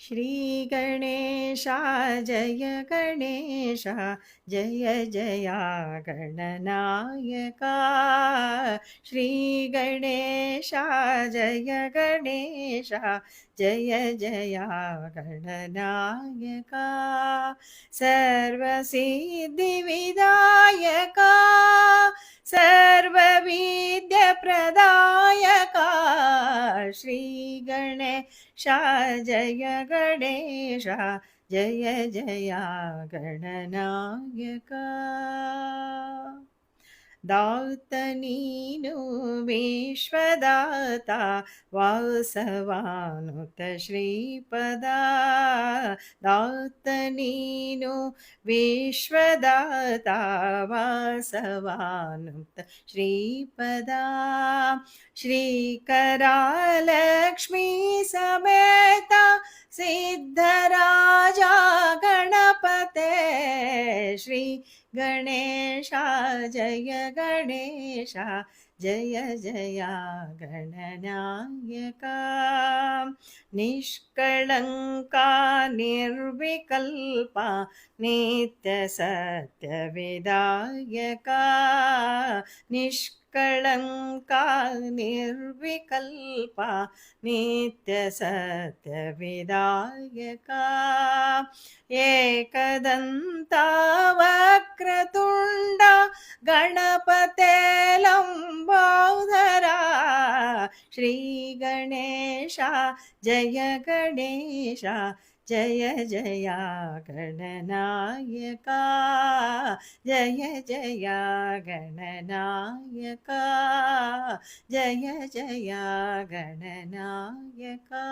श्रीगणेशा जय गणेशा जय जया गणनायका। श्रीगणेशा जय गणेशा जय जया गणनायका। सर्वसिद्धिविदायका सर्वविद्यप्रदायका। श्रीगणेशा जय गणेशा जय जया गणनायका। दात नीनु विश्वदाता वासवानुत श्रीपदा दात नीनु विश्वदाता वासवानुत श्रीपदा श्रीकरालक्ष्मी समेता सिद्ध श्री गणेशा जय गणेशा जय जया गणनायका निष्कळङ्का निर्विकल्पा नित्यसत्यविदायका निष्कळङ्का निर्विकल्पा नित्यसत्यविदायका एकदन्ता वक्रतुण्डा गणपते लम्बोदरा। श्रीगणेशा जय गणेशा, जय जया गणनायका। जय जया गणनायका। जय जया गणनायका।